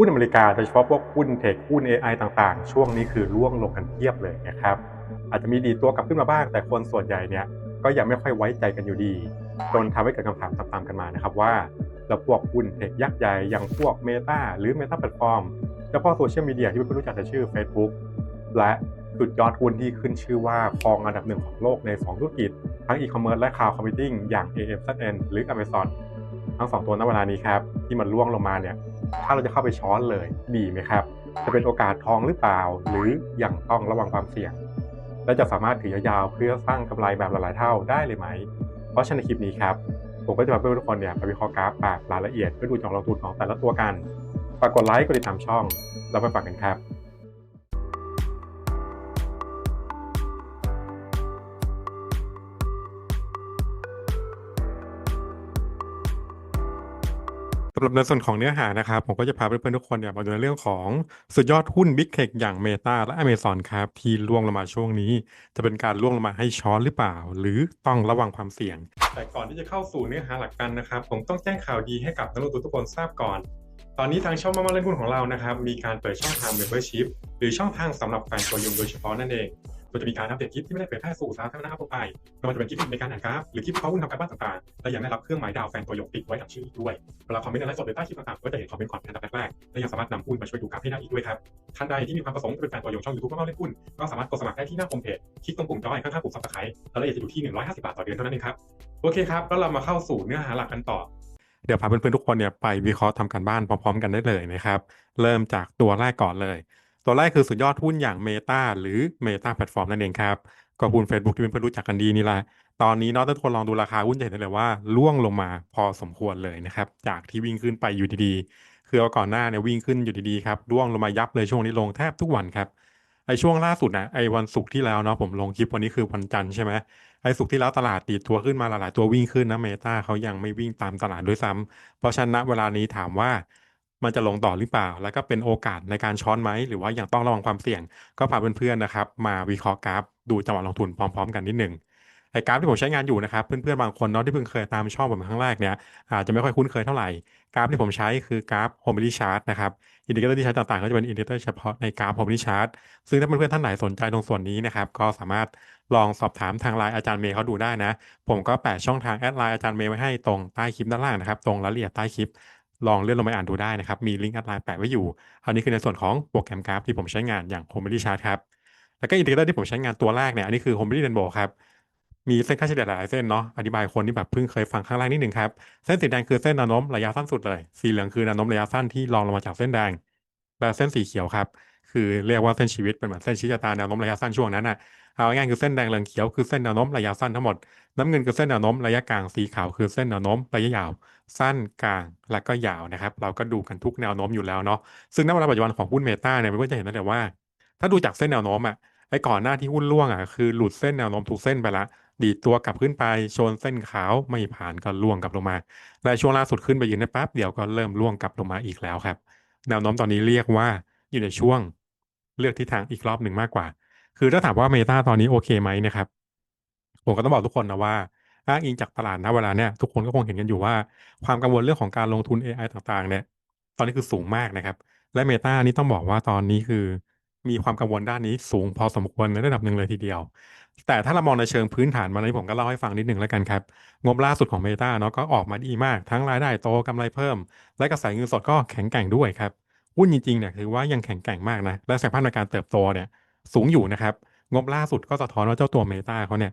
หุ้นอเมริกาโดยเฉพาะพวกหุ้นเทคหุ้น AI ต่างๆ ช่วงนี้คือร่วงลงกันเทียบเลยนะครับอาจจะมีดีตัวกลับขึ้นมาบ้าง แต่คนส่วนใหญ่เนี่ยก็ยังไม่ค่อยไว้ใจกันอยู่ดีจนทำให้เกิดคำถามตามๆกันมานะครับว่าแล้วพวกหุ้นเทคยักษ์ใหญ่อย่างพวก Meta หรือ Meta Platform เฉพาะโซเชียลมีเดียที่เพื่อนๆรู้จักในชื่อ Facebook และสุดยอดหุ้นที่ขึ้นชื่อว่าครองอันดับหนึ่งของโลกใน 2 ธุรกิจ ทั้งอีคอมเมิร์ซและคลาวด์คอมพิวติ้งอย่าง AMZN หรือ Amazon ทั้ง 2 ตัวณเวลานี้ครับ ที่มันล่วงลงมาเนี่ย ถ้าเราจะเข้าไปช้อนเลยดีไหมครับ จะเป็นโอกาสทองหรือเปล่า หรือยังต้องระวังความเสี่ยง และจะสามารถถือยาวๆเพื่อสร้างกำไรแบบหลายๆเท่าได้เลยไหม เพราะฉะนั้นคลิปนี้ครับผมก็จะมาเพื่อนทุกคนเนี่ยไปวิเคราะห์กราฟแบบรายละเอียดเพื่อดูจังลงทุนของแต่ละตัวกัน ฝากกดไลค์กดติดตามช่องแล้วไปฝากกันครับำหรับในส่วนของเนื้อหานะครับผมก็จะพาเพื่อนๆทุกคนเนี่ยมาดูในเรื่องของสุดยอดหุ้น Big Tech อย่าง Meta และ Amazon ครับที่ล่วงลงมาช่วงนี้ จะเป็นการล่วงลงมาให้ช้อนหรือเปล่า หรือต้องระวังความเสี่ยง แต่ก่อนที่จะเข้าสู่เนื้อหาหลักกันนะครับ ผมต้องแจ้งข่าวดีให้กับนักลงทุนทุกคนทราบก่อน ตอนนี้ทางช่องมามาเล่นหุ้นของเรานะครับมีการเปิดช่องทาง Membership หรือช่องทางสำหรับแฟนตัวยงโดยเฉพาะนั่นเอง โดยจะมีการอัปเดตคลิปที่ไม่ได้เผยแพร่สู่สาธารณะทั่วไปไม่ว่าจะเป็นคลิปในการอ่านกราฟหรือคลิปเขาหุ้นทำการบ้านต่างๆและยังได้รับเครื่องหมายดาวแฟนตัวยงติดไว้กับชื่ออีกด้วยเวลาคอมเมนต์ในไลฟ์สดหรือใต้คลิปต่างๆก็จะเห็นคอมเมนต์ก่อนเป็นอันดับแรกๆและยังสามารถนำหุ้นมาช่วยดูกราฟให้ได้อีกด้วยครับท่านใดที่มีความประสงค์จะเป็นแฟนตัวยงช่องยูทูบมาเล่าเล่นหุ้นก็สามารถกดสมัครได้ที่หน้าโฮมเพจคลิกตรงปุ่มจอยข้างๆปุ่มซับสไครต์รายละเอียดจะอยู่ที่ 150 บาทต่อเดือนเท่านั้นเองครับโอเคครับแล้วเรามาเข้าสู่เนื้อหาหลักกันต่อเดี๋ยวพาเพื่อนๆทุกคนเนี่ยไปวิเคราะห์ทำการบ้านพร้อม ๆ กันได้เลยนะครับ เริ่มจากตัวแรกก่อนเลย ตัวแรกคือสุดยอดหุ้นอย่าง Meta หรือ Meta Platform นั่นเองครับ ก็หุ้น Facebook ที่เพื่อนรู้จักกันดีนี่แหละ ตอนนี้เนาะถ้าทุกคนลองดูราคาหุ้นจะเห็นได้เลยว่าล่วงลงมาพอสมควรเลยนะครับ จากที่วิ่งขึ้นไปอยู่ดีๆ คือเอาก่อนหน้าเนี่ยวิ่งขึ้นอยู่ดีๆครับร่วงลงมายับเลยช่วงนี้ลงแทบทุกวันครับไอช่วงล่าสุดนะไอวันศุกร์ที่แล้วเนาะผมลงคลิปวันนี้คือวันจันทร์ใช่ไหมไอศุกร์ที่แล้วตลาดตีตัวขึ้นมาหลายๆตัววิ่งขึ้นนะเมตาเขายังไม่วิ่งตามตลาดด้วยซ้ำเพราะฉะนั้นเวลานี้ถามว่า มันจะลงต่อหรือเปล่า แล้วก็เป็นโอกาสในการช้อนไหม หรือว่ายังต้องระวังความเสี่ยง ก็พาเพื่อนๆนะครับ มาวิเคราะห์กราฟดูจังหวะลงทุนพร้อม ๆ กันนิดหนึ่งไอ้กราฟที่ผมใช้งานอยู่นะครับ เพื่อนๆบางคนเนาะที่เพิ่งเคยตามช่องผมครั้งแรกเนี่ยอาจจะไม่ค่อยคุ้นเคยเท่าไหร่กราฟที่ผมใช้คือกราฟ h o m e l y Chart นะครับอินดิเคเตอร์ที่ใช้ต่างๆ ก็จะเป็นอินดิเคเตอร์เฉพาะในกราฟ h o m e l y Chart ซึ่งถ้าเพื่อนๆท่านไหนสนใจตรงส่วนนี้นะครับก็สามารถลองสอบถามทางไลน์อาจารย์เมย์เขาดูได้นะ ผมก็แปะช่องทางแอดไลน์อาจารย์เมย์ไว้ให้ตรงใต้คลิปด้านล่างนะครับตรงรายละเอียดใต้คลิป ลองเลื่อนลงไปอ่านดูได้นะครับ มีลิงก์อัดไลน์แปะไว้อยู่ อันนี้คือในส่วนของโปรแกรมกราฟที่ผมใช้งานอย่าง h o m e l y Chart ครับ แล้วก็อินดิเคเตอร์ที่ผมใช้งานตัวแรกเนี่ย อันนี้คือ h o m e l y Rainbow ครับ มีเส้นค่าเฉลี่ยหลายเส้นเนาะ อธิบายคนที่แบบเพิ่งเคยฟังข้างล่างนิดหนึ่งครับ เส้นสีแดงคือเส้นแนวโน้มระยะสั้นสุดเลย สีเหลืองคือแนวโน้มระยะสั้นที่รองลงมาจากเส้นแดง และเส้นสีเขียวครับ คือเรียกว่าเส้นชีวิตเป็นเหมือนเส้นชี้ชะตาแนวโน้มระยะสั้นช่วงนั้นน่ะเอาง่ายๆคือเส้นแดงเหลืองเขียวคือเส้นแนวโน้มระยะสั้นทั้งหมด น้ำเงินคือเส้นแนวโน้มระยะกลางสีขาวคือเส้นแนวโน้มระยะยาว สั้นกลางและก็ยาวนะครับ เราก็ดูกันทุกแนวโน้มอยู่แล้วเนาะซึ่งณเวลาปัจจุบันของหุ้นเมตาเนี่ยเพื่อจะเห็นได้เลยว่า ถ้าดูจากเส้นแนวโน้มอะไอ้ก่อนหน้าที่หุ้นร่วงอะคือหลุดเส้นแนวโน้มทุกเส้นไปละดีดตัวกลับขึ้นไปชนเส้นขาวไม่ผ่านก็ล่วงกลับลงมาและช่วงล่าสุดขึ้นไปยืนได้แป๊บเดียวก็เริ่มล่วงกลับลงมาอีกแล้วครับ แนวโน้มตอนนี้เรียกว่าอยู่ในช่วง เลือกทิศทางอีกรอบหนึ่งมากกว่า คือถ้าถามว่าเมตาตอนนี้โอเคไหมนะครับผมก็ต้องบอกทุกคนนะว่าอ้างอิงจากตลาดนะเวลาเนี้ยทุกคนก็คงเห็นกันอยู่ว่า ความกังวลเรื่องของการลงทุน AI ต่างๆ เนี่ย ตอนนี้คือสูงมากนะครับ และเมตานี่ต้องบอกว่าตอนนี้คือ มีความกังวลด้านนี้สูงพอสมควรในระดับหนึ่งเลยทีเดียว แต่ถ้าเรามองในเชิงพื้นฐานมาในี้ผมก็เล่าให้ฟังนิดหนึ่งแล้วกันครับ งบล่าสุดของ Meta เนาะก็ออกมาดีมาก ทั้งรายได้โตกำไรเพิ่ม และกระแสเงินสดก็แข็งแกร่งด้วยครับ หุ้นจริงๆเนี่ยถือว่ายังแข็งแกร่งมากนะ และศักยภาพในการเติบโตเนี่ย สูงอยู่นะครับ งบล่าสุดก็สะท้อนว่าเจ้าตัว Meta เขาเนี่ย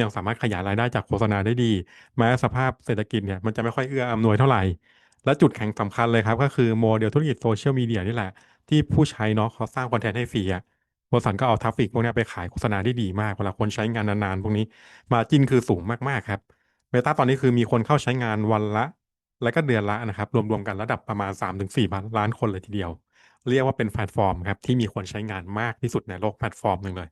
ยังสามารถขยายรายได้จากโฆษณาได้ดีแม้สภาพเศรษฐกิจเนี่ยมันจะไม่ค่อยเอื้ออำนวยเท่าไหร่ และจุดแข็งสำคัญเลยครับ ก็คือโมเดลธุรกิจโซเชียลมีเดียนี่แหละ ที่ผู้ใช้เนาะเขาสร้างคอนเทนต์ให้ฟรีอะบริษัทก็เอาทราฟฟิกพวกนี้ไปขายโฆษณาได้ดีมากเวลาคนใช้งานนานๆ พวกนี้มาจินคือสูงมากๆครับเมตาตอนนี้คือมีคนเข้าใช้งานวันละ และก็เดือนละนะครับรวมๆกันระดับประมาณ 3-4ล้านคนเลยทีเดียว เรียกว่าเป็นแพลตฟอร์มครับที่มีคนใช้งานมากที่สุดในโลกแพลตฟอร์มหนึ่งเลย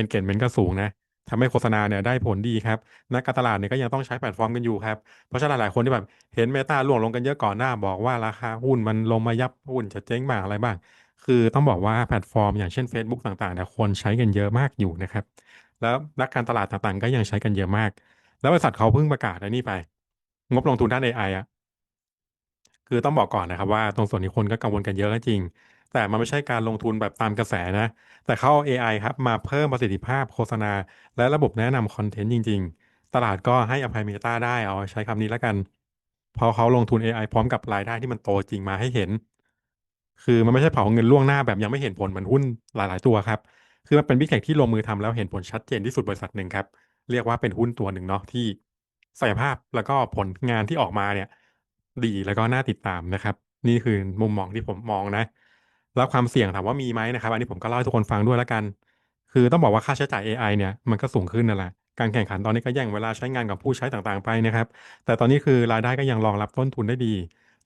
engagement ก็สูงนะทำให้โฆษณาเนี่ยได้ผลดีครับนักการตลาดเนี่ยก็ยังต้องใช้แพลตฟอร์มกันอยู่ครับ เพราะฉะนั้นหลายคนที่แบบเห็นเมตาล่วงลงกันเยอะก่อนหน้าบอกว่าราคาหุ้นมันลงมายับหุ้นจะเจ๊งบ้างอะไรบ้าง คือต้องบอกว่าแพลตฟอร์มอย่างเช่น Facebook ต่างๆเนี่ยคนใช้กันเยอะมากอยู่นะครับแล้วนักการตลาดต่างๆ ก็ยังใช้กันเยอะมาก แล้วบริษัทเขาเพิ่งประกาศอ้นี่ไป งบลงทุนด้าน AI อะคือต้องบอกก่อนนะครับว่าตรงส่วนนี้คนก็กังวลกันเยอะก็จริง แต่มันไม่ใช่การลงทุนแบบตามกระแสนะ แต่เขาเอา AI ครับมาเพิ่มประสิทธิภาพโฆษณา และระบบแนะนำคอนเทนต์จริง ๆ ตลาดก็ให้อภัยเมตาได้เอาใช้คำนี้แล้วกัน เพอเขาลงทุน AI พร้อมกับรายได้ที่มันโตจริงมาให้เห็น คือมันไม่ใช่เผาเงินล่วงหน้าแบบยังไม่เห็นผลเหมือนหุ้นหลาย ๆ ตัวครับ คือมันเป็นบิ๊กเทคที่ลงมือทำแล้วเห็นผลชัดเจนที่สุดบริษัทหนึ่งครับ เรียกว่าเป็นหุ้นตัวหนึ่งเนาะที่ ศักยภาพแล้วก็ผลงานที่ออกมาเนี่ย ดีแล้วก็น่าติดตามนะครับ นี่คือมุมมองที่ผมมองนะ แล้วความเสี่ยงถามว่ามีไหมนะครับ อันนี้ผมก็เล่าให้ทุกคนฟังด้วยแล้วกัน คือต้องบอกว่าค่าใช้จ่าย AI เนี่ยมันก็สูงขึ้นนั่นแหละการแข่งขันตอนนี้ก็แย่งเวลาใช้งานกับผู้ใช้ต่างๆไปนะครับ แต่ตอนนี้คือรายได้ก็ยังรองรับต้นทุนได้ดี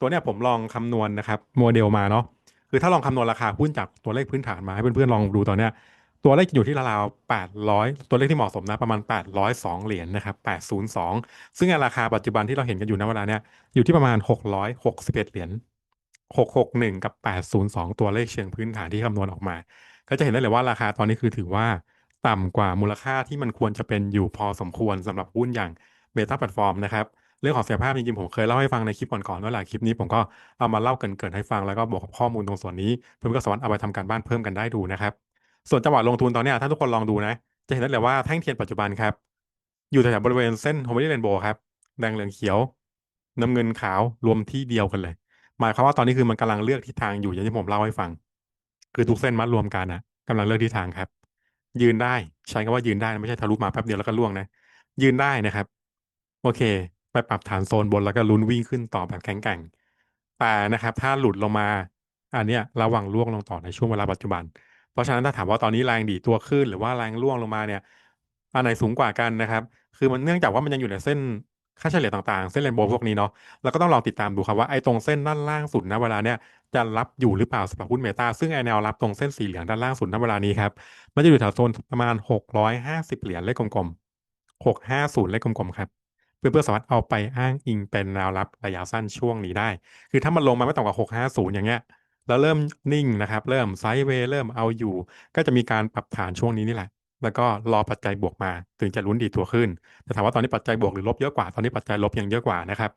ตัวเนี้ยผมลองคำนวณนะครับโมเดลมาเนาะคือถ้าลองคำนวณราคาหุ้นจากตัวเลขพื้นฐานมาให้เพื่อนๆลองดูตอนเนี้ย ตัวเลขอยู่ที่ราวๆ800 ตัวเลขที่เหมาะสมนะประมาณ 802 เหรียญนะครับ 802 ซึ่งราคาปัจจุบันที่เราเห็นกันอยู่ณเวลาเนี้ยอยู่ที่ประมาณ 661 เหรียญ 661 กับ 802 ตัวเลขเชิงพื้นฐานที่คำนวณออกมา ก็จะเห็นได้เลยว่าราคาตอนนี้คือถือว่าต่ำกว่ามูลค่าที่มันควรจะเป็นอยู่พอสมควรสำหรับหุ้นอย่างเบต้าแพลตฟอร์มนะครับเรื่องของศักยภาพจริงๆผมเคยเล่าให้ฟังในคลิปก่อนๆว่าหลายคลิปนี้ผมก็เอามาเล่าเกินๆให้ฟังแล้วก็บอกข้อมูลตรงส่วนนี้เพื่อนก็สามารถเอาไปทำการบ้านเพิ่มกันได้ดูนะครับ ส่วนจังหวะลงทุนตอนนี้ถ้าทุกคนลองดูนะ จะเห็นได้เลยว่าแท่งเทียนปัจจุบันครับ อยู่แถวบริเวณเส้นโฮมิ y เรนโบครับ แดงเหลืองเขียว น้ำเงินขาวรวมที่เดียวกันเลย หมายความว่าตอนนี้คือมันกำลังเลือกทิศทางอยู่อย่างที่ผมเล่าให้ฟัง คือทุกเส้นมัดรวมกันนะกำลังเลือกทิศทางครับ ยืนได้ใช้คำว่ายืนได้นะไม่ใช่ทะลุมาแป๊บเดียวแล้วก็ล่วงนะ ยืนได้นะครับ โอเค ไปปรับฐานโซนบนแล้วก็ลุ้นวิ่งขึ้นต่อแบบแข็งแกร่งแต่นะครับ ถ้าหลุดลงมาอันเนี้ยระวังล่วงลงต่อในช่วงเวลาปัจจุบัน เพราะฉะนั้นถ้าถามว่าตอนนี้แรงดีตัวขึ้น หรือว่าแรงล่วงลงมาเนี่ยอันไหนสูงกว่ากันนะครับ คือมันเนื่องจากว่ามันยังอยู่ในเส้นค่าเฉลี่ยต่างๆ เส้นเรนโบว์พวกนี้เนาะแล้วก็ต้องลองติดตามดูครับว่าไอ้ตรงเส้นด้านล่างสุดนะเวลาเนี้ยจะรับอยู่หรือเปล่าสำหรับหุ้นเมตาซึ่งไอแนวรับตรงเส้นสีเหลืองด้านล่างสุดณเวลานี้ครับมันจะอยู่แถวโซนประมาณ 650 เหรียญเลขกลมๆ 650 เลขกลมๆครับเพื่อนๆสามารถเอาไปอ้างอิงเป็นแนวรับระยะสั้นช่วงนี้ได้ คือถ้ามันลงมาไม่ต่ำกว่า 650 อย่างเงี้ย แล้วเริ่มนิ่งนะครับ เริ่มไซด์เวย์เริ่มเอาอยู่ ก็จะมีการปรับฐานช่วงนี้นี่แหละ แล้วก็รอปัจจัยบวกมา ถึงจะลุ้นดีตัวขึ้นแต่ถามว่าตอนนี้ปัจจัยบวกหรือลบเยอะกว่าตอนนี้ปัจจัยลบยังเยอะกว่านะครับ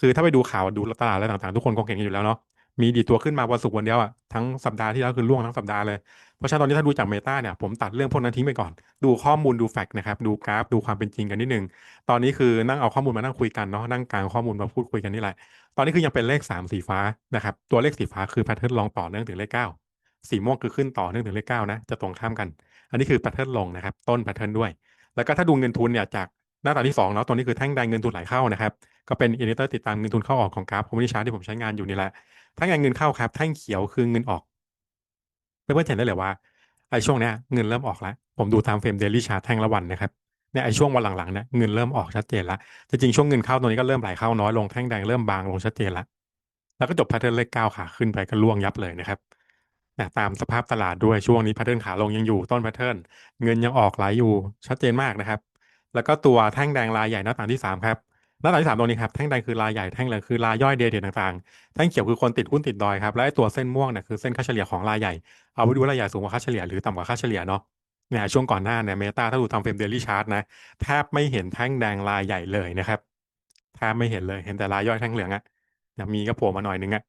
คือถ้าไปดูข่าวดูตลาดอะไรต่างๆ ทุกคนคงเห็นกันอยู่แล้วเนาะ มีดีตัวขึ้นมาวันศุกร์วันเดียวอะทั้งสัปดาห์ที่แล้วคือล่วงทั้งสัปดาห์เลย เพราะฉะนั้นตอนนี้ถ้าดูจากเมตาเนี่ยผมตัดเรื่องพวกนั้นทิ้งไปก่อน ดูข้อมูลดูแฟกต์นะครับดูกราฟดูความเป็นจริงกันนิดนึง ตอนนี้คือนั่งเอาข้อมูลมานั่งคุยกันเนาะนั่งกลางข้อมูลมาพูดคุยกันนี่แหละ ตอนนี้คือยังเป็นเลข 3 สีฟ้านะครับตัวเลขสีฟ้าคือแพทเทิร์นลงต่อเนื่องถึงเลข 9 สีม่วงคือขึ้นต่อเนื่องถึงเลข9นะจะตรงข้ามกัน อันนี้คือแพทเทิร์นลงนะครับต้นแพทเทิร์นด้วย แล้วก็ถ้าดูเงินทุนเนี่ยจากหน้าตาที่2เนาะตัวนี้คือแท่งแดงเงินทุนไหลเข้านะครับก็เป็นอินดิเตอร์ติดตามเงินทุนเข้าออกของกราฟคอมมิชชาที่ผมใช้งานอยู่นี่แหละ ถ้าเงินเข้าครับแท่งเขียวคือเงินออกเพื่อนๆเห็นได้เลยว่าไอ้ช่วงเนี้ยเงินเริ่มออกแล้ว ผมดูตามเฟรมเดลี่ชาร์ตแท่งละวันนะครับเนี่ยไอ้ช่วงวันหลังๆเนี่ยเงินเริ่มออกชัดเจนแล้วจริงๆช่วงเงินเข้าตัวนี้ก็เริ่มไหลเข้าน้อยลงแท่งแดงเริ่มบางลงชัดเจนล้วแล้วก็จบแพทเทิร์นเลขเก้าขาขึ้นไปก็ล่วงยับเลยนะครับนะตามสภาพตลาดด้วยช่วงนี้แพทเทิร์นขาลงยังอยู่ต้นแพทเทิร์นเงินยังออกไหลอยู่ชัดเจนมากนะครับ แล้วก็ตัวแท่งแดงรายใหญ่หน้าต่างที่สามครับ หน้าต่างที่สามตรงนี้ครับแท่งแดงคือรายใหญ่แท่งเหลืองคือรายย่อยเดย์เดต่างๆ แท่งเขียวคือคนติดหุ้นติดดอยครับและตัวเส้นม่วงเนี่ยคือเส้นค่าเฉลี่ยของรายใหญ่เอาไปดูรายใหญ่สูงกว่าค่าเฉลี่ยหรือต่ำกว่าค่าเฉลี่ยเนาะเนี่ยช่วงก่อนหน้าเนี่ยเมตาถ้าดูทำเฟรมเดลี่ชาร์ตนะแทบไม่เห็นแท่งแดงรายใหญ่เลยนะครับแทบไม่เห็นเลยเห็นแต่รายย่อยแท่งเหลืองอะ่ยมีก็โผล่มาหน่อยนึงอะ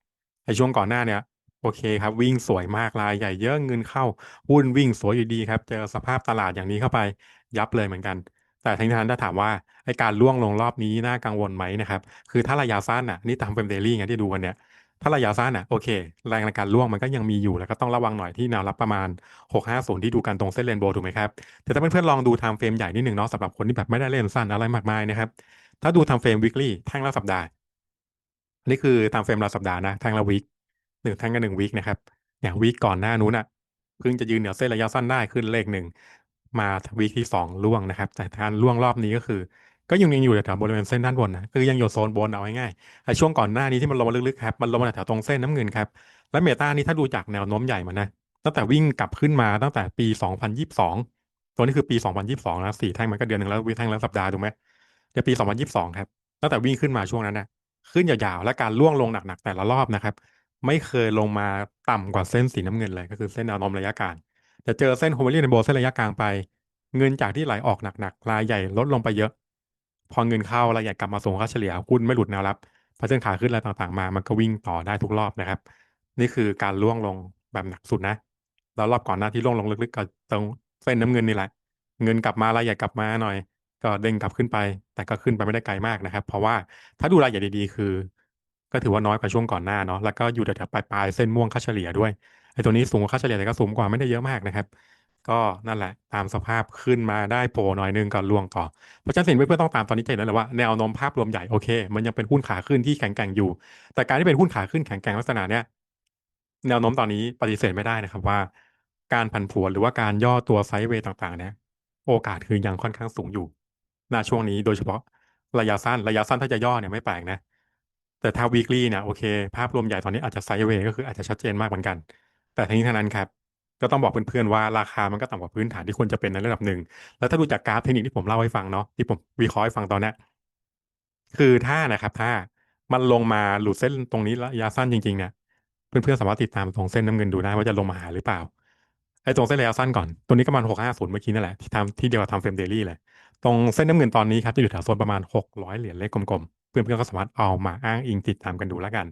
ไอช่วงก่อนหน้าเนี่ยโอเคครับ วิ่งสวยมากรายใหญ่เยอะเงินเข้าหุ้นวิ่งสวยอยู่ดีครับ เจอสภาพตลาดอย่างนี้เข้าไปยับเลยเหมือนกัน แต่ทั้งนั้นถ้าถามว่าไอการล่วงลงรอบนี้น่ากังวลไหมนะครับคือถ้าระยะสั้นอะนี่ตามเฟรมเดลี่ไงที่ดูกันเนี่ยถ้าระยะสั้นอะโอเค แรงในการล่วงมันก็ยังมีอยู่แล้วก็ต้องระวังหน่อยที่แนวรับประมาณ 650 ที่ดูกันตรงเส้นเรนโบว์ถูกไหมครับแต่ถ้าเพื่อนๆลองดูไทม์เฟรมใหญ่นิดหนึ่งเนาะสำหรับคนที่แบบไม่ได้เล่นสั้นอะไรมากมายนะครับถ้าดูไทม์เฟรม weekly แท่งละสัปดาห์นนี้คือไทม์เฟรมละสัปดาห์นะแท่งละวีคหนึ่งแท่งกันหนึ่งวีคนะครับอย่างวีคก่อนหน้านู้นอะเพิ่งจะยืนเหนือเส้นระยะสั้นได้ขึ้นเลขหนึ่ง มาวีคที่สองล่วงนะครับ แต่การล่วงรอบนี้ก็คือ ก็ยังยังอยู่แถวบริเวณเส้นด้านบนนะคือยังอยู่โซนบนเอาง่ายๆช่วงก่อนหน้านี้ที่มันลงมาลึกๆครับมันลงมาแถวตรงเส้นน้ำเงินครับและเมตานี่ถ้าดูจากแนวโน้มใหญ่มันนะตั้งแต่วิ่งกลับขึ้นมาตั้งแต่ปี 2022 ตัวนี้คือปี 2022นะสี่แท่งมันก็เดือนหนึ่งแล้ววิ่งแท่งแล้วสัปดาห์ถูกไหมเดี๋ยวปี 2022 ครับตั้งแต่วิ่งขึ้นมาช่วงนั้นนะขึ้นยาวๆ และการล่วงลงหนักๆแต่ละรอบนะครับ ไม่เคยลงมาต่ำกว่าเส้นสีน้ำเงินเลยก็คือเส้นแนวโน้มระยะกาง จะเจอเส้นโฮมเมลี่ในโบเส้นระยะกลางไป เงินจากที่ไหลออกหนักๆรายใหญ่ลดลงไปเยอะ พอเงินเข้ารายใหญ่กลับมาสูงค่าเฉลี่ยหุ้นไม่หลุดแนวรับพอเส้นขาขึ้นอะไรต่างๆมา มันก็วิ่งต่อได้ทุกรอบนะครับ นี่คือการล่วงลงแบบหนักสุดนะแล้วรอบก่อนหน้าที่ล่วงลงลึกๆก็ตรงเส้นน้ำเงินนี่แหละ เงินกลับมารายใหญ่กลับมาหน่อย ก็เด้งกลับขึ้นไป แต่ก็ขึ้นไปไม่ได้ไกลมากนะครับ เพราะว่าถ้าดูรายใหญ่ดีๆ คือ ก็ถือว่าน้อยกว่าช่วงก่อนหน้าเนาะแล้วก็อยู่แถวๆปลายๆเส้นม่วงค่าเฉลี่ยด้วย ไอ้ตัวนี้สูงกว่าค่าเฉลี่ยแต่ก็สูงกว่าไม่ได้เยอะมากนะครับ ก็นั่นแหละตามสภาพขึ้นมาได้โผล่หน่อยนึงก็ล่วงต่อ เพราะฉะนั้นสิ่งที่เพื่อนต้องตามตอนนี้จะเห็นแล้วแหละว่าแนวโน้มภาพรวมใหญ่โอเค มันยังเป็นหุ้นขาขึ้นที่แข็งแกร่งอยู่ แต่การที่เป็นหุ้นขาขึ้นแข็งแกร่งลักษณะเนี้ยแนวโน้มตอนนี้ปฏิเสธไม่ได้นะครับว่า การผันผวนหรือว่าการย่อตัวไซด์เวย์ต่างๆเนี่ยโอกาสคือยังค่อนข้างสูงอยู่ณช่วงนี้โดยเฉพาะระยะสั้นระยะสั้นถ้าจะย่อเนี่ยไม่แปลกนะแต่ถ้า weekly เนี่ยโอเค ภาพรวมใหญ่ตอนนี้อาจจะไซด์เวย์ก็คืออาจจะชัดเจนมากเหมือนกัน แต่ทั้งนี้ทั้งนั้นครับ ก็ต้องบอกเพื่อนๆว่าราคามันก็ต่ำกว่าพื้นฐานที่ควรจะเป็นในระดับหนึ่ง แล้วถ้าดูจากกราฟเทคนิคที่ผมเล่าให้ฟังเนาะที่ผมวิเคราะห์ให้ฟังตอนนี้คือถ้านะครับถ้ามันลงมาหลุดเส้นตรงนี้ระยะสั้นจริงๆเนี่ยเพื่อนๆสามารถติดตามตรงเส้นน้ำเงินดูได้ว่าจะลงมาหาหรือเปล่าไอ้ตรงเส้นระยะสั้นก่อน ตัวนี้ก็ประมาณหกห้าศูนย์เมื่อกี้นั่นแหละที่ทำที่เดียวกับทำเฟรมเดลี่เลย ตรงเส้นน้ำเงินตอนนี้ครับจะอยู่แถวโซนประมาณหกร้อยเหรียญเลขกลม เพื่อนๆก็สามารถเอามาอ้างอิงติดตามกันดูแล้วกัน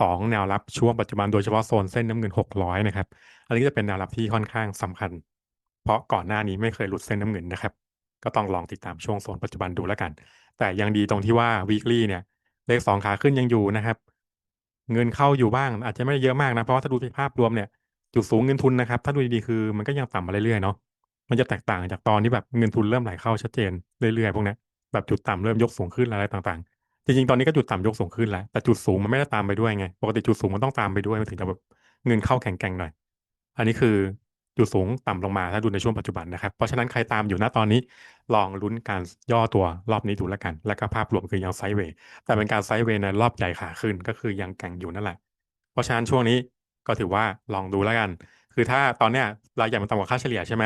สองแนวรับช่วงปัจจุบันโดยเฉพาะโซนเส้นน้ำเงินหกร้อยนะครับ อันนี้จะเป็นแนวรับที่ค่อนข้างสำคัญ เพราะก่อนหน้านี้ไม่เคยหลุดเส้นน้ำเงินนะครับ ก็ต้องลองติดตามช่วงโซนปัจจุบันดูแล้วกัน แต่ยังดีตรงที่ว่า weekly เนี่ยเลขสองขาขึ้นยังอยู่นะครับ เงินเข้าอยู่บ้างอาจจะไม่ได้เยอะมากนะเพราะว่าถ้าดูภาพรวมเนี่ยจุดสูงเงินทุนนะครับ ถ้าดูดีๆคือมันก็ยังต่ำมาเรื่อยๆเนาะมันจะแตกต่างจากตอนที่แบบเงินทุนเริ่มไหลเข้าชัดเจนเรื่อยๆพวกนี้แบบจุดต่ำเริ่มยกสูงขึ้นอะไรต่างๆ จริงๆ ตอนนี้ก็จุดต่ำยกสูงขึ้นแล้ว แต่จุดสูงมันไม่ได้ตามไปด้วยไง ปกติจุดสูงมันต้องตามไปด้วยมันถึงจะแบบเงินเข้าแข็งแกร่งหน่อย อันนี้คือจุดสูงต่ำลงมาถ้าดูในช่วงปัจจุบันนะครับ เพราะฉะนั้นใครตามอยู่ณตอนนี้ลองลุ้นการย่อตัวรอบนี้ดูแล้วกัน แล้วก็ภาพรวมคือยังไซด์เวย์ แต่เป็นการไซด์เวย์ในรอบใหญ่ขาขึ้นก็คือยังแกร่งอยู่นั่นแหละ เพราะฉะนั้นช่วงนี้ก็ถือว่าลองดูแล้วกัน คือถ้าตอนเนี้ยรายใหญ่มันต่ำกว่าค่าเฉลี่ยใช่ไหม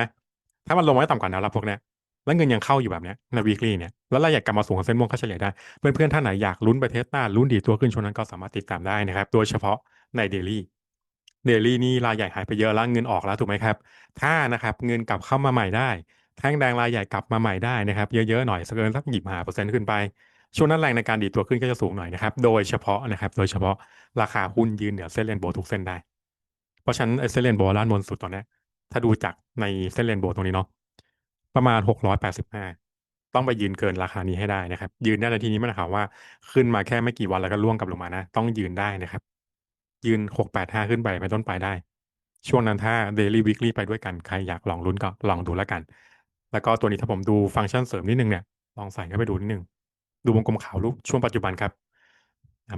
ถ้ามันลงมาได้ต่ำกว่าแนวรับพวกเนี้ย แล้วเงินยังเข้าอยู่แบบเนี้ยใน weekly เนี่ยแล้วรายใหญ่กลับมาสูงกว่าเส้นม่วงค่าเฉลี่ยได้ เพื่อนๆท่านไหนอยากลุ้นไปเทสหน้าลุ้นดีตัวขึ้นช่วงนั้นก็สามารถติดตามได้นะครับ โดยเฉพาะใน daily daily นี่รายใหญ่หายไปเยอะแล้วเงินออกแล้วถูกไหมครับ ถ้านะครับเงินกลับเข้ามาใหม่ได้ แท่งแดงรายใหญ่กลับมาใหม่ได้นะครับเยอะๆหน่อยสักเกินสักหยิบหาเปอร์เซ็นต์ขึ้นไปช่วงนั้นแรงในการดีตัวขึ้นก็จะสูงหน่อยนะครับ โดยเฉพาะนะครับ โดยเฉพาะราคาหุ้นยืนเหนือเส้นเรนโบว์ทุกเส้นได้ เพราะฉะนั้นไอเส้นเรนโบว์ด้านบนสุดตอนนี้ถ้าดูจากในเส้นเรนโบว์ตรงนี้เนาะ ประมาณหกร้อยแปดสิบห้าต้องไปยืนเกินราคานี้ให้ได้นะครับ ยืนได้ในที่นี้ไม่ได้ข่าวว่าขึ้นมาแค่ไม่กี่วันแล้วก็ล่วงกลับลงมานะ ต้องยืนได้นะครับ ยืนหกแปดห้าขึ้นไปเป็นต้นไปได้ ช่วงนั้นถ้า daily weekly ไปด้วยกันใครอยากลองลุ้นก็ลองดูแล้วกัน แล้วก็ตัวนี้ถ้าผมดูฟังก์ชันเสริมนิดนึงเนี่ยลองใส่เข้าไปดูนิดนึงดูวงกลมขาวลูกช่วงปัจจุบันครับ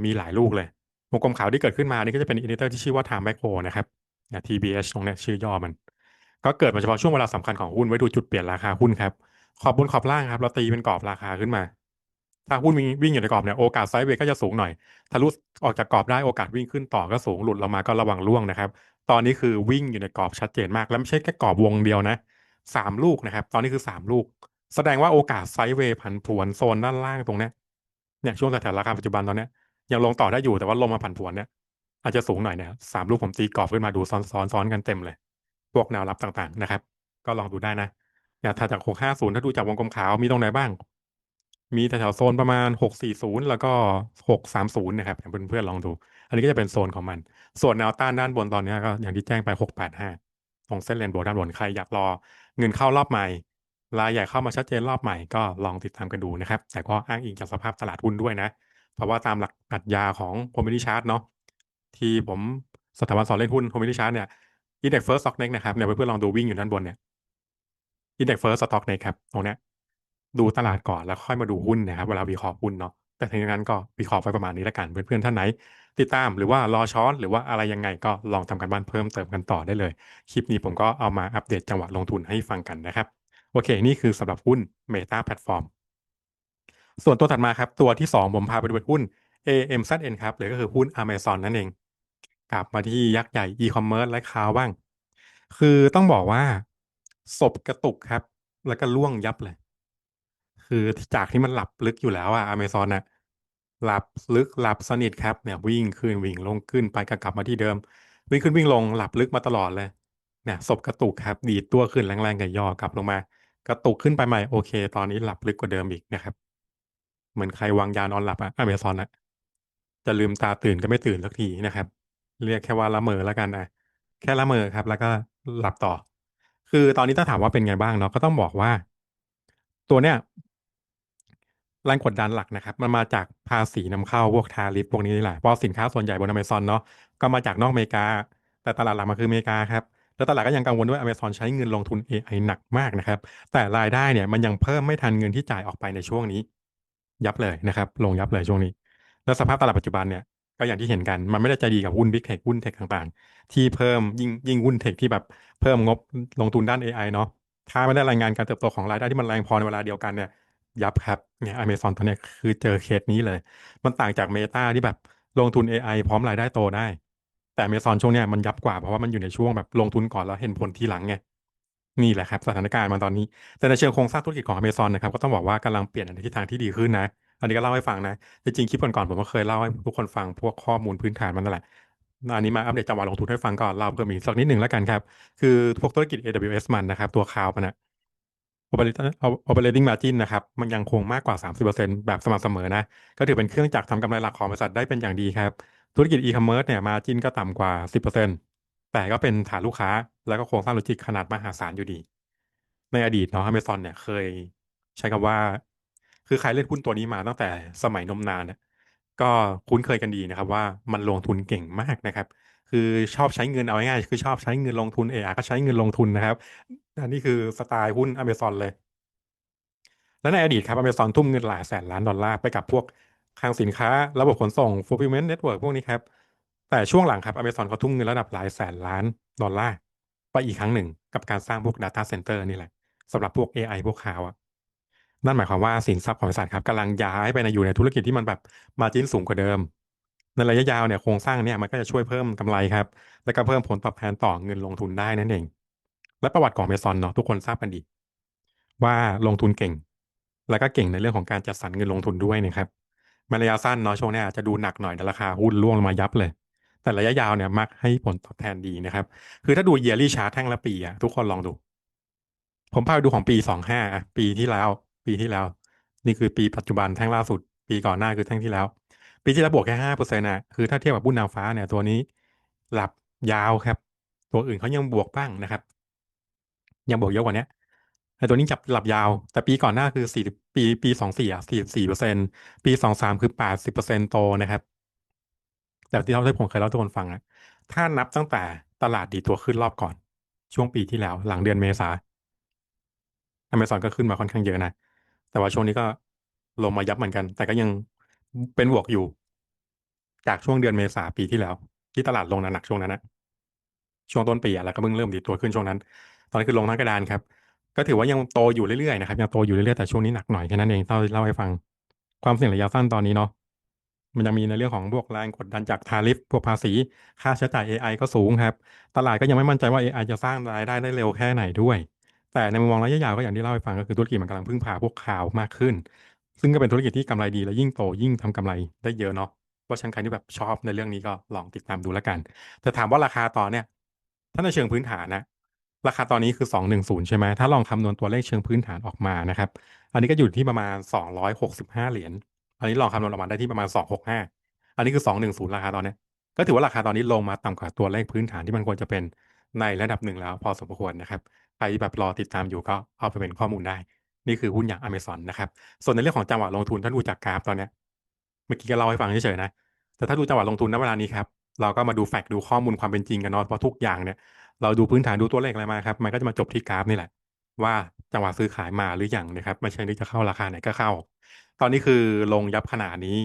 มีหลายลูกเลยวงกลมขาวที่เกิดขึ้นมานี่ก็จะเป็นอินดิเตอร์ที่ชื่อว่า time macro นะครับ TBH ตรงเนี้ยชื่อย่อมัน ก็เกิดมาเฉพาะช่วงเวลาสำคัญของหุ้นไว้ดูจุดเปลี่ยนราคาหุ้นครับ ขอบบนขอบล่างครับ เราตีเป็นกรอบราคาขึ้นมา ถ้าหุ้นวิ่งวิ่งอยู่ในกรอบเนี่ยโอกาสไซด์เวย์ก็จะสูงหน่อยทะลุออกจากกรอบได้โอกาสวิ่งขึ้นต่อก็สูงหลุดลงมาก็ระวังร่วงนะครับ ตอนนี้คือวิ่งอยู่ในกรอบชัดเจนมาก แล้วไม่ใช่แค่กรอบวงเดียวนะสามลูกนะครับ ตอนนี้คือสามลูก แสดงว่าโอกาสไซด์เวย์ผันผวนโซนด้านล่างตรงเนี้ยเนี่ยช่วงแถวราคาปัจจุบันตอนเนี้ยยังลงต่อได้อยู่แต่ว่าลงมาผันผวนเนี่ยอาจจะสูงหน่อยนะครับสามลูกผมตีกรอบขึ้นมาดูซ้อนซ้อนซ้อนกันเต็มเลย วกแนวรับต่างๆนะครับ ก็ลองดูได้นะ อย่างถ้าจากหกห้าศูนย์ถ้าดูจากวงกลมขาวมีตรงไหนบ้าง มีแถวโซนประมาณหกสี่ศูนย์แล้วก็หกสามศูนย์นะครับเพื่อนเพื่อนๆลองดู อันนี้ก็จะเป็นโซนของมัน ส่วนแนวต้านด้านบนตอนนี้ก็อย่างที่แจ้งไปหกแปดห้าตรงเส้นเลนโบว์ด้านบนใครอยากรอ เงินเข้ารอบใหม่รายใหญ่เข้ามาชัดเจนรอบใหม่ก็ลองติดตามกันดูนะครับ แต่ก็อ้างอิงจากสภาพตลาดหุ้นด้วยนะ เพราะว่าตามหลักปรัชญาของโฮมินิชาร์ตเนาะที่ผมสถาบันสอนเล่นหุ้นโฮมินิชาร์ตเนี่ย อินเด็กซ์เฟิร์สสต็อกเน็กนะครับเนี่ยเพื่อนๆลองดูวิ่งอยู่ด้านบนเนี่ยอินเด็กซ์เฟิร์สสต็อกเน็กครับตรงเนี้ยดูตลาดก่อนแล้วค่อยมาดูหุ้นนะครับเวลาวิเคราะห์หุ้นเนาะแต่ทีนั้นก็วิเคราะห์ไปประมาณนี้แล้วกันเพื่อนๆท่านไหน ติดตามหรือว่ารอช้อนหรือว่าอะไรยังไงก็ลองทำกันบ้านเพิ่มเติมกันต่อได้เลย คลิปนี้ผมก็เอามาอัปเดตจังหวะลงทุนให้ฟังกันนะครับ โอเค นี่คือสำหรับหุ้น Meta Platform ส่วนตัวถัดมาครับ ตัวที่ 2 ผมพาไปดูเป็นหุ้น AMZN ครับหรือก็คือหุ้น Amazon นั่นเอง กลับมาที่ยักษ์ใหญ่ e-commerce และคาวบ้าง คือต้องบอกว่าศพกระตุกครับ แล้วก็ล่วงยับเลย คือจากที่มันหลับลึกอยู่แล้วอะ Amazon น่ะหลับลึกหลับสนิทครับเนี่ยวิ่งขึ้นวิ่งลงขึ้นไปก็กลับมาที่เดิม วิ่งขึ้นวิ่งลงหลับลึกมาตลอดเลยเนี่ยศพกระตุกครับ ดีดตัวขึ้นแรงๆกับย่อกลับลงมา กระตุกขึ้นไปใหม่โอเค ตอนนี้หลับลึกกว่าเดิมอีกนะครับ เหมือนใครวางยานอนหลับอะอเมซอนอะจะลืมตาตื่นก็ไม่ตื่นสักทีนะครับ เรียกแค่ว่าละเมอแล้วกันนะแค่ละเมอครับ แล้วก็หลับต่อ คือตอนนี้ถ้าถามว่าเป็นไงบ้างเนาะก็ต้องบอกว่า ตัวเนี้ยแรงกดดันหลักนะครับ มันมาจากภาษีนำเข้าพวกทาริฟพวกนี้นี่แหละเพราะสินค้าส่วนใหญ่บนอเมซอนเนาะก็มาจากนอกอเมริกา แต่ตลาดหลักมันคืออเมริกาครับแล้วตลาดก็ยังกังวลด้วยอเมซอนใช้เงินลงทุน AI หนักมากนะครับ แต่รายได้เนี่ยมันยังเพิ่มไม่ทันเงินที่จ่ายออกไปในช่วงนี้ ยับเลยนะครับ ลงยับเลยช่วงนี้ แล้วสภาพตลาดปัจจุบันเนี่ย ก็อย่างที่เห็นกัน มันไม่ได้ใจดีกับหุ้นบิ๊กเทคหุ้นเทคต่างๆ ที่เพิ่มยิ่งยิ่งหุ้นเทคที่แบบเพิ่มงบลงทุนด้าน AI เนาะถ้าไม่ได้รายงานการเติบโตของรายได้ที่มันแรงพอในเวลาเดียวกันเนี่ยยับครับเนี่ยอเมซอนตอนนี้คือเจอเคสนี้เลย มันต่างจากเมตาที่แบบลงทุน AI พร้อมรายได้โตได้ แต่อเมซอนช่วงเนี้ยมันยับกว่าเพราะว่ามันอยู่ในช่วงแบบลงทุนก่อนแล้วเห็นผลทีหลังไงนี่แหละครับสถานการณ์มันตอนนี้ แต่ในเชิงโครงสร้างธุรกิจของอเมซอนนะครับก็ต้องบอกว่ากำลังเปลี่ยนในทิศทางที่ดีขึ้นนะ อันนี้ก็เล่าให้ฟังนะจริงๆคลิปก่อนๆผมก็เคยเล่าให้ทุกคนฟังพวกข้อมูลพื้นฐานมันนั่นแหละอันนี้มาอัปเดตจังหวะลงทุนให้ฟังก่อนเล่าเพิ่มอีกสักนิดหนึ่งแล้วกันครับ คือพวกธุรกิจ AWS มันนะครับ ตัวคาวมันนะ operating margin นะครับ มันยังคงมากกว่า 30%แบบสม่ำเสมอนะ ก็ถือเป็นเครื่องจักรทำกำไรหลักของบริษัทได้เป็นอย่างดีครับ ธุรกิจ e-commerce เนี่ย margin ก็ต่ำกว่า 10%แต่ก็เป็นฐานลูกค้า แล้วก็โครงสร้างโลจิสติกขนาดมหาศาลอยู่ดี ในอดีตเนาะ Amazon เนี่ยเคย ใช้คำว่า คือใครเล่นหุ้นตัวนี้มาตั้งแต่สมัยนมนานนี่ยก็คุ้นเคยกันดีนะครับว่ามันลงทุนเก่งมากนะครับ คือชอบใช้เงินเอาง่ายๆคือชอบใช้เงินลงทุนเออก็ใช้เงินลงทุนนะครับ อันนี้คือสไตล์หุ้นอเมซอนเลย และในอดีตครับอเมซอนทุ่มเงินหลายแสนล้านดอลลาร์ไปกับพวกคลังสินค้า ระบบขนส่ง fulfillment network พวกนี้ครับ แต่ช่วงหลังครับอเมซอนเขาทุ่มเงินระดับหลายแสนล้านดอลลาร์ไปอีกครั้งหนึ่งกับการสร้างพวก Data Center นี่แหละสำหรับพวก AI พวกข่าวอะ นั่นหมายความว่าสินทรัพย์ของบริษัทครับกำลังย้ายไปในอยู่ในธุรกิจที่มันแบบมาจิ้นสูงกว่าเดิม ในระยะยาวเนี่ยโครงสร้างเนี่ยมันก็จะช่วยเพิ่มกำไรครับ แล้วก็เพิ่มผลตอบแทนต่อเงินลงทุนได้นั่นเอง และประวัติของเมซอนเนาะทุกคนทราบกันดีว่าลงทุนเก่ง แล้วก็เก่งในเรื่องของการจัดสรรเงินลงทุนด้วยนะครับในระยะสั้นเนาะช่วงนี้อาจจะดูหนักหน่อยแต่ราคาหุ้นร่วงลงมายับเลย แต่ระยะยาวเนี่ยมักให้ผลตอบแทนดีนะครับ คือถ้าดู yearly chart แท่งละปีอะทุกคนลองดู ผมพาไปดูของปีสองห้าปีที่แล้ว ปีที่แล้ว นี่คือปีปัจจุบันแท่งล่าสุด ปีก่อนหน้าคือแท่งที่แล้ว ปีที่แล้วบวกแค่ห้าเปอร์เซ็นต์นะคือถ้าเทียบกับหุ้นนางฟ้าเนี่ยตัวนี้หลับยาวครับ ตัวอื่นเขายังบวกบ้างนะครับ ยังบวกเยอะกว่านี้ไอ้ตัวนี้จับหลับยาว แต่ปีก่อนหน้าคือสี่ปีปีสองสี่อะสี่สี่เปอร์เซ็นปีสองสามคือแปดสิบเปอร์เซ็นโตนะครับ แต่ที่เราได้ผมเคยเล่าทุกคนฟังอะถ้านับตั้งแต่ตลาดดีตัวขึ้นรอบก่อน ช่วงปีที่แล้ว หลังเดือนเมษาอเมซอนก็ขึ้นมาค่อนข้างเยอะนะ แต่ว่าช่วงนี้ก็ลงมายับเหมือนกัน แต่ก็ยังเป็นบวกอยู่ จากช่วงเดือนเมษาปีที่แล้ว ที่ตลาดลงหนักๆช่วงนั้นนะช่วงต้นปีอะแล้วก็เพิ่งเริ่มดีตัวขึ้นช่วงนั้น ตอนนี้คือลงทั้งกระดานครับ ก็ถือว่ายังโตอยู่เรื่อยๆนะครับยังโตอยู่เรื่อยๆแต่ช่วงนี้หนักหน่อยแค่นั้นเองเท่าเล่าให้ฟัง ความเสี่ยงระยะสั้นตอนนี้เนาะมันยังมีในเรื่องของพวกแรงกดดันจากทาริฟพวกภาษี ค่าใช้จ่าย AI ก็สูงครับ ตลาดก็ยังไม่มั่นใจว่า AI จะสร้างรายได้ได้เร็วแค่ไหนด้วย แต่ในมุมมองระยะยาวก็อย่างที่เล่าให้ฟังก็คือธุรกิจมันกำลังพึ่งพาพวกข่าวมากขึ้น ซึ่งก็เป็นธุรกิจที่กำไรดีและยิ่งโตยิ่งทำกำไรได้เยอะเนาะเพราะฉะนันใครที่แบบชอบในเรื่องนี้ก็ลองติดตามดูแล้วกัน แต่ถามว่าราคาตอนเนี้ยถ้าในเชิงพื้นฐานนะราคาตอนนี้คือ 210 ใช่ไหมถ้าลองคำนวณตัวเลขเชิงพื้นฐานออกมานะครับอันนี้ก็อยู่ที่ประมาณ 265 เหรียญอันนี้ลองคำนวณออกมาได้ที่ประมาณ 265 อันนี้คือ 210 ราคาตอนนี้ก็ถือว่าราคาตอนนี้ลงมาต่ำกว่าตัวเลขพื้นฐานที่มันควรจะเป็นในระดับหนึ่งแล้วพอสมควรนะครับ ใครแบบรอติดตามอยู่ก็เอาไปเป็นข้อมูลได้ นี่คือหุ้นอย่าง Amazon นะครับ ส่วนในเรื่องของจังหวะลงทุนถ้าดูจากกราฟตอนเนี้ยเมื่อกี้ก็เล่าให้ฟังเฉยๆนะ แต่ถ้าดูจังหวะลงทุนณเวลานี้ครับ เราก็มาดูแฟกต์ดูข้อมูลความเป็นจริงกันเนาะเพราะทุกอย่างเนี่ย เราดูพื้นฐานดูตัวเลขอะไรมาครับ มันก็จะมาจบที่กราฟนี่แหละ ว่าจังหวะซื้อขายมาหรือยังนะครับ ไม่ใช่นึกจะเข้าราคาไหนก็เข้า ตอนนี้คือลงยับขนาดนี้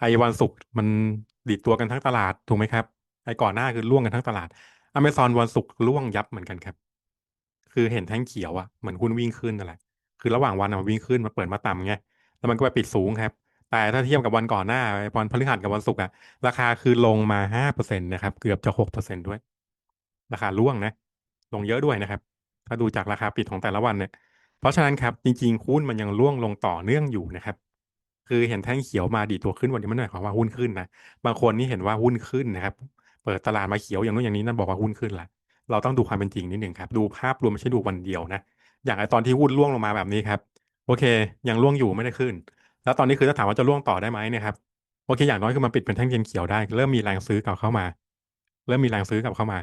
ไอ้วันศุกร์มันดิดตัวกันทั้งตลาดถูกไหมครับ ไอ้ก่อนหน้าคือล่วงกันทั้งตลาดอเมซอนวันศุกร์ล่วงยับเหมือนกันครับ คือเห็นแท่งเขียวอะเหมือนหุ้นวิ่งขึ้นนั่นแหละคือระหว่างวันอะมันวิ่งขึ้นมาเปิดมาต่ำไงแล้วมันก็ไปปิดสูงครับ แต่ถ้าเทียบกับวันก่อนหน้าวันพฤหัสกับวันศุกร์อะราคาคือลงมาห้าเปอร์เซ็นต์นะครับ เกือบจะหกเปอร์เซ็นต์ด้วย ราคาร่วงนะ ลงเยอะด้วยนะครับ ถ้าดูจากราคาปิดของแต่ละวันเนี่ย เพราะฉะนั้นครับจริงๆหุ้นมันยังร่วงลงต่อเนื่องอยู่นะครับคือเห็นแท่งเขียวมาดีตัวขึ้นวันนี้มันหมายความว่าหุ้นขึ้นนะบางคนนี่เห็นว่าหุ้นขึ้นนะครับ เปิดตลาดมาเขียวอย่างนู้นอย่างนี้นั่นบอกว่าหุ้นขึ้นแหละ เราต้องดูความเป็นจริงนิดหนึ่งครับ ดูภาพรวมไม่ใช่ดูวันเดียวนะ อย่างไอตอนที่หุ้นร่วงลงมาแบบนี้ครับ โอเค ยังร่วงอยู่ไม่ได้ขึ้น แล้วตอนนี้คือถ้าถามว่าจะร่วงต่อได้ไหมเนี่ยครับ โอเค อย่างน้อยคือมันปิดเป็นแท่งเทียนเขียวได้ เริ่มมีแรงซื้อกลับเข้ามา เริ่มมีแรงซื้อกลับเข้ามา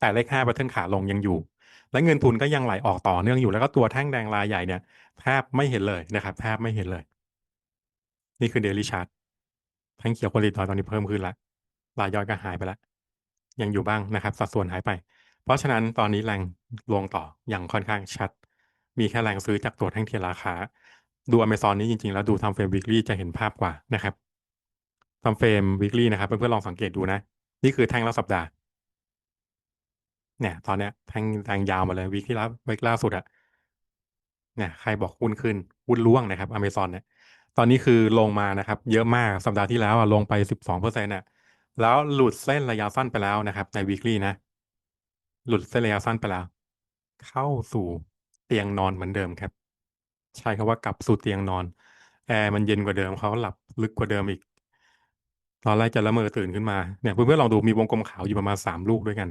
แต่เลขห้าแพทเทิร์นขาลงยังอยู่ และเงินทุนก็ยังไหลออกต่อเนื่องอยู่ แล้วก็ตัวแท่งแดงรายใหญ่เนี่ยแทบไม่เห็นเลยนะครับ แทบไม่เห็นเลย นี่คือเดลิชาร์ตแท่งเขียวโคลิดอยตอนนี้เพิ่มขึ้นละรายย่อยก็หายไปละ ยังอยู่บ้างนะครับ สัดส่วนหายไป เพราะฉะนั้นตอนนี้แรงลงต่ออย่างค่อนข้างชัด มีแค่แรงซื้อจากตัวแท่งเทียนราคา ดูอเมซอนนี้จริงๆ แล้วดูทำเฟรมวิกฤตจะเห็นภาพกว่านะครับทำเฟรมวิกฤตนะครับ เพื่อนๆลองสังเกตดูนะ นี่คือแท่งละสัปดาห์เนี่ยตอนเนี้ยแท่งแรงยาวมาเลยวิกที่แล้ววิกล่าสุดอะเนี่ยใครบอกหุ้นขึ้นหุ้นร่วงนะครับอเมซอนเนี่ยตอนนี้คือลงมานะครับ เยอะมากสัปดาห์ที่แล้วอะลงไปสิบสองเปอร์เซ็นต์่ะ แล้วหลุดเส้นระยะสั้นไปแล้วนะครับ ในวีคลี่นะ หลุดเส้นระยะสั้นไปแล้ว เข้าสู่เตียงนอนเหมือนเดิมครับ ใช้คำว่ากลับสู่เตียงนอน แอร์มันเย็นกว่าเดิมเขาหลับลึกกว่าเดิมอีก ตอนแรกจะละเมอตื่นขึ้นมาเนี่ยเพื่อนๆลองดูมีวงกลมขาวอยู่ประมาณสามลูกด้วยกัน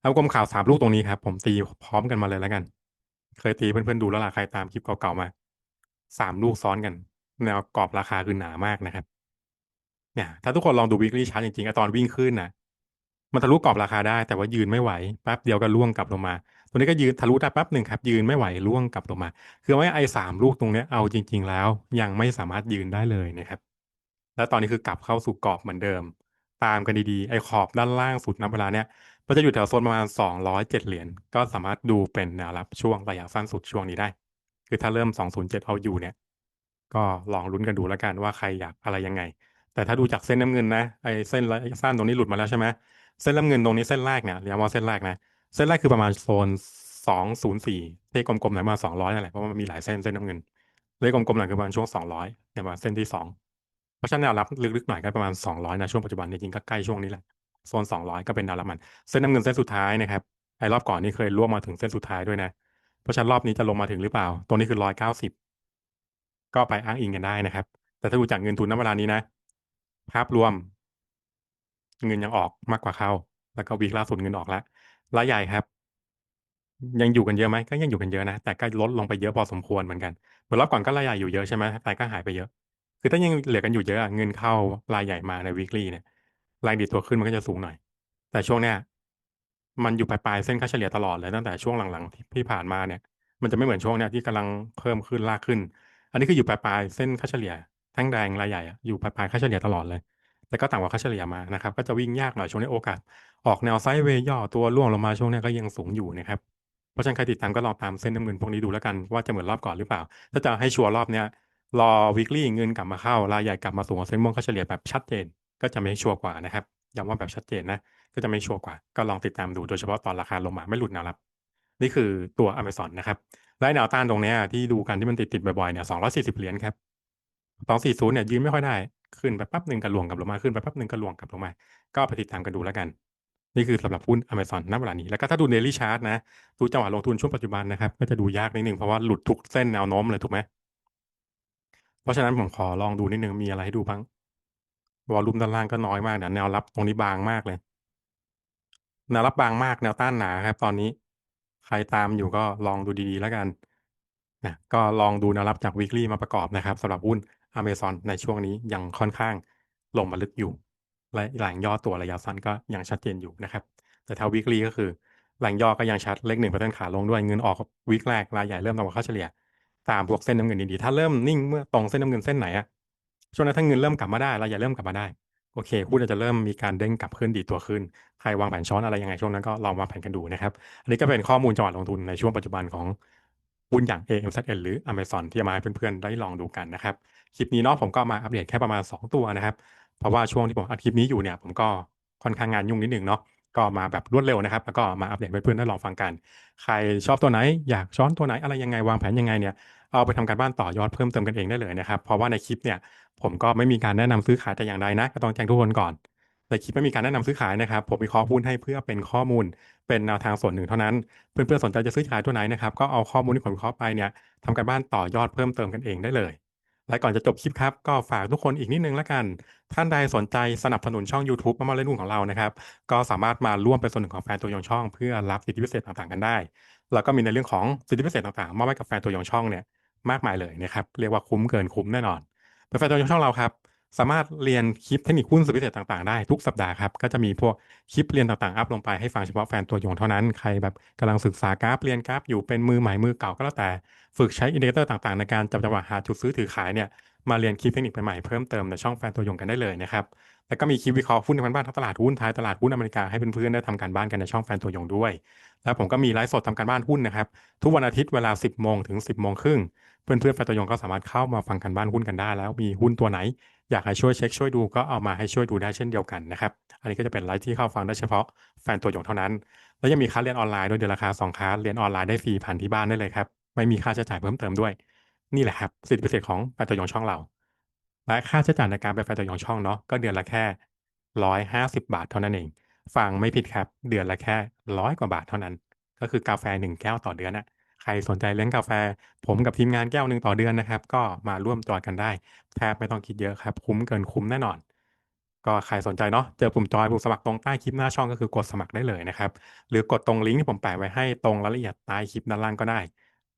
แล้วงกลมขาวสามลูกตรงนี้ครับ ผมตีพร้อมกันมาเลยแล้วกัน เคยตีเพื่อนๆดูแล้วล่ะใครตามคลิปเก่าๆมาสามลูกซ้อนกัน แนวกรอบราคาคือหนามากนะครับ เนี่ยถ้าทุกคนลองดู weekly chart จริงๆอะตอนวิ่งขึ้นนะมันทะลุกรอบราคาได้ แต่ว่ายืนไม่ไหวแป๊บเดียวก็ล่วงกลับลงมา ตัวนี้ก็ยืนทะลุได้แป๊บหนึ่งครับ ยืนไม่ไหวล่วงกลับลงมา คือว่าไอ้สามลูกตรงนี้เอาจริง ๆ แล้ว ยังไม่สามารถยืนได้เลยนะครับ แล้วตอนนี้คือกลับเข้าสู่กรอบเหมือนเดิม ตามกันดีๆไอ้ขอบด้านล่างสุดนับเวลาเนี้ยมันจะอยู่แถวโซนประมาณสองร้อยเจ็ดเหรียญก็สามารถดูเป็นแนวรับช่วงระยะสั้นสุดช่วงนี้ได้ คือถ้าเริ่มสองศูนย์เจ็ดเอาอยู่เนี่ย ก็ลองลุ้นกันดูแล้วกันว่าใครอยากอะไรยังไง แต่ถ้าดูจากเส้นน้ำเงินนะไอเส้นสั้นตรงนี้หลุดมาแล้วใช่ไหมเส้นน้ำเงินตรงนี้เส้นแรกเนี่ยเรียกว่าเส้นแรกนะ เส้นแรกคือประมาณโซนสองศูนย์สี่เลขกลมๆหน่อยมาสองร้อยนั่นแหละเพราะว่ามันมีหลายเส้นเส้นน้ำเงินเลขกลมๆหน่อยคือประมาณช่วงสองร้อยเนี่ยมาเส้นที่สองเพราะฉะนั้นแนวรับลึกๆหน่อยก็ประมาณสองร้อยนะช่วงปัจจุบันจริงๆก็ใกล้ช่วงนี้แหละโซนสองร้อยก็เป็นแนวรับมันเส้นน้ำเงินเส้นสุดท้ายนะครับไอ้รอบก่อนนี่เคยล่วงมาถึงเส้นสุดท้ายด้วยนะเพราะฉะนั้นรอบนี้จะลงมาถึงหรือเปล่าตรงนี้คือร้อยเก้าสิบก็ไปอ้างอิงกันได้นะครับ แต่ถ้าดูจากเงินทุนณเวลานี้นะ ภาพรวม เงินยังออกมากกว่าเข้า แล้วก็วีคล่าสุดเงินออกแล้วรายใหญ่ครับ ยังอยู่กันเยอะไหมก็ยังอยู่กันเยอะนะ แต่ก็ลดลงไปเยอะพอสมควรเหมือนกันเหมือนรอบก่อนก็รายใหญ่อยู่เยอะใช่ไหมแต่ก็หายไปเยอะ คือถ้ายังเหลือกันอยู่เยอะเงินเข้ารายใหญ่มาในวีคลี่เนี่ยแรงดีดตัวขึ้นมันก็จะสูงหน่อย แต่ช่วงเนี้ยมันอยู่ปลายๆเส้นค่าเฉลี่ยตลอดเลยตั้งแต่ช่วงหลังๆที่ผ่านมาเนี่ย มันจะไม่เหมือนช่วงเนี้ยที่กำลังเพิ่มขึ้นลากขึ้น อันนี้คืออยู่ปลายๆเส้นค่าเฉลี่ย ท่งแดงรายใหญ่อยู่ปลายๆค่าเฉลี่ยตลอดเลย แต่ก็ต่ำกว่าค่าเฉลี่ยมานะครับ ก็จะวิ่งยากหน่อยช่วงนี้โอกาส ออกแนวไซด์เวย์ย่อตัวร่วงลงมาช่วงนี้ก็ยังสูงอยู่นะครับ เพราะฉะนั้นใครติดตามก็ลองตามเส้นน้ำเงินพวกนี้ดูแล้วกันว่าจะเหมือนรอบก่อนหรือเปล่า ถ้าจะให้ชัวร์รอบเนี้ยรอ weekly เงินกลับมาเข้ารายใหญ่กลับมาสูงเส้นม่วงค่าเฉลี่ยแบบชัดเจน ก็จะไม่ชัวร์กว่านะครับย้ำว่าแบบชัดเจนนะก็จะไม่ชัวร์กว่า ก็ลองติดตามดูโดยเฉพาะตอนราคาลงมาไม่หลุดแนวรับ นี่คือตัว Amazon นะครับและแนวต้านตรงนี้ที่ดูกันที่มันติดติดบ่อยๆเนี่ยสองร้อยสี่สิบเหรียญครับ สองสี่ศูนย์เนี่ยยืนไม่ค่อยได้ขึ้นไปแป๊บหนึ่งกระลวงกลับลงมาขึ้นไปแป๊บหนึ่งกระลวงกลับลงมา ก็ไปติดตามกันดูแล้วกัน นี่คือสำหรับหุ้น Amazon ณเวลานี้แล้วก็ถ้าดู Daily Chart นะดูจังหวะลงทุนช่วงปัจจุบันนะครับก็จะดูยากนิดนึงเพราะว่าหลุดทุกเส้นแนวโน้มเลยถูกไหมเพราะฉะนั้นผมขอลองดูนิดนึงมีอะไรให้ดูบ้างวอลลุ่มด้านล่างก็น้อยมากนะแนวรับตรงนี้บางมากเลยแนวรับบางมากแนวต้านหนาครับตอนนี้ ใครตามอยู่ก็ลองดูดีๆแล้วกันนะก็ลองดูแนวรับจาก weekly มาประกอบนะครับสำหรับหุ้น Amazon ในช่วงนี้ยังค่อนข้างลงมาลึกอยู่ และแรงย่อตัวระยะสั้นก็ยังชัดเจนอยู่นะครับ แต่ถ้า weekly ก็คือแรงย่อก็ยังชัดเลขหนึ่งเปอร์เซ็นต์ขาลงด้วยเงินออกวีคแรกรายใหญ่เริ่มต่ำกว่าค่าเฉลี่ยตามพวกเส้นน้ำเงินดีๆถ้าเริ่มนิ่งเมื่อตรงเส้นน้ำเงินเส้นไหนอะช่วงนั้นถ้าเงินเริ่มกลับมาได้รายใหญ่เริ่มกลับมาได้โอเคหุ้นอาจจะเริ่มมีการเด้งกลับขึ้นดีตัวขึ้น ใครวางแผนช้อนอะไรยังไงช่วงนั้นก็ลองวางแผนกันดูนะครับ อันนี้ก็เป็นข้อมูลจังหวะลงทุนในช่วงปัจจุบันของหุ้นอย่าง AMZN หรือ Amazon ที่มาให้เพื่อนๆได้ลองดูกันนะครับ คลิปนี้เนาะผมก็มาอัปเดตแค่ประมาณ 2 ตัวนะครับ เพราะว่าช่วงที่ผมอัดคลิปนี้อยู่เนี่ย ผมก็ค่อนข้างงานยุ่งนิดหนึ่งเนาะก็มาแบบรวดเร็วนะครับ แล้วก็มาอัปเดตให้เพื่อนๆได้ลองฟังกัน ใครชอบตัวไหนอยากช้อนตัวไหนอะไรยังไงวางแผนยังไงเนี่ยเอาไปทำการบ้านต่อยอดเพิ่มเติมกันเองได้เลยนะครับ เพราะว่าในคลิปเนี่ยผมก็ไม่มีการแนะนำซื้อขายแต่อย่างใดนะ ก็ต้องแจ้งทุกคนก่อนในคลิปไม่มีการแนะนำซื้อขายนะครับ ผมวิเคราะห์หุ้นให้เพื่อเป็นข้อมูล เป็นแนวทางส่วนหนึ่งเท่านั้น เพื่อนๆสนใจจะซื้อขายตัวไหนนะครับ ก็เอาข้อมูลที่ผมวิเคราะห์ไปเนี่ยทำการบ้านต่อยอดเพิ่มเติมกันเองได้เลย และก่อนจะจบคลิปครับ ก็ฝากทุกคนอีกนิดนึงแล้วกัน ท่านใดสนใจสนับสนุนช่อง YouTube มามาเล่นหุ้นของเรานะครับ ก็สามารถมาร่วมเป็นส่วนหนึ่งของแฟนตัวยงช่อง เพื่อรับสิทธิพิเศษต่างๆกันได้ แล้วก็มีในเรื่องของสิทธิพิเศษต่างๆมอบให้กับแฟนตัวยงช่องเนี่ยมากมายเลยนะครับ เรียกว่าคุ้มเกินคุ้มแน่นอนเป็นแฟนตัวยงช่องเราครับ สามารถเรียนคลิปเทคนิคหุ้นสุดพิเศษต่างๆ ได้ทุกสัปดาห์ครับ ก็จะมีพวกคลิปเรียนต่างๆ อัพลงไปให้ฟังเฉพาะแฟนตัวยงเท่านั้น ใครแบบกำลังศึกษากราฟเรียนกราฟอยู่เป็นมือใหม่มือเก่าก็แล้วแต่ ฝึกใช้อินดิเคเตอร์ต่างๆ ในการจับจังหวะหาจุดซื้อถือขายเนี่ยมาเรียนคลิปเทคนิคใหม่ๆเพิ่มเติมในช่องแฟนตัวยงกันได้เลยนะครับแล้วก็มีคลิปวิเคราะห์หุ้นในบ้านทั้งตลาดหุ้นไทยตลาดหุ้นอเมริกาให้เพื่อนๆได้ทำการบ้านกันในช่องแฟนตัวยงด้วย แล้วผมก็มีไลฟ์สดทำการบ้านหุ้นนะครับทุกวันอาทิตย์เวลา 10โมงถึง 10โมงครึ่ง เพื่อนๆแฟนตัวยงก็สามารถเข้ามาฟังกันบ้านหุ้นกันได้ แล้วมีหุ้นตัวไหน อยากให้ช่วยเช็คช่วยดูก็เอามาให้ช่วยดูได้เช่นเดียวกันนะครับ อันนี้ก็จะเป็นไลฟ์ที่เข้าฟังได้เฉพาะแฟนตัวยงเท่านั้น แล้วยังมีคลาสเรียนออนไลน์ด้วยเดือนราคา2คลาสเรียนออนไลน์ได้ฟรีผ่านที่บ้านได้เลยครับ ไม่มีค่าใช้จ่ายเพิ่มเติมด้วย นี่แหละครับสิทธิพิเศษของแฟนตัวยงช่องเรา และค่าใช้จ่ายในการเป็นแฟนตัวยงช่องเนาะก็เดือนละแค่ร้อยห้าสิบาทเท่านั้นเอง ฟังไม่ผิดครับ เดือนละแค่ร้อยกว่าบาทเท่านั้น ก็คือกาแฟหนึ่งแก้วต่อเดือนนะ ครสนใจเลี้ยงกาแฟ ผมกับทีมงานแก้วหนึ่งต่อเดือนนะครับ ก็มาร่วมจอยกันได้ แทบไม่ต้องคิดเยอะครับ คุ้มเกินคุ้มแน่นอน ก็ใครสนใจเนาะเจอปุ่มจอยปุ่มสมัครตรงใต้คลิปหน้าช่องก็คือกดสมัครได้เลยนะครับ หรือกดตรงลิงก์ที่ผมแปะไว้ให้ตรงรายละเอียดใต้คลิปด้านล่างก็ได้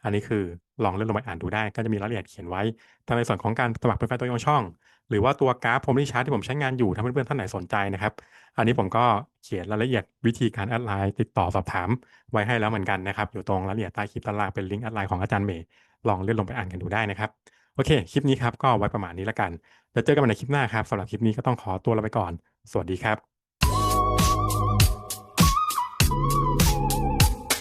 อันนี้คือ ลองเลื่อนลงไปอ่านดูได้ ก็จะมีรายละเอียดเขียนไว้ทั้งในส่วนของการสมัครเป็นแฟนตัวยงช่อง หรือว่าตัวกราฟผมที่ชาร์ตที่ผมใช้งานอยู่ถ้าเพื่อนๆท่านไหนสนใจนะครับ อันนี้ผมก็เขียนรายละเอียดวิธีการแอดไลน์ติดต่อสอบถามไว้ให้แล้วเหมือนกันนะครับ อยู่ตรงรายละเอียดใต้คลิปด้านล่างเป็นลิงก์แอดไลน์ของอาจารย์เมย์ลองเลื่อนลงไปอ่านกันดูได้นะครับโอเคคลิปนี้ครับก็ไว้ประมาณนี้ละกันเดี๋ยวเจอกันใหม่ในคลิปหน้าครับสำหรับคลิปนี้ก็ต้องขอตัวลาไปก่อน สวัสดีครับ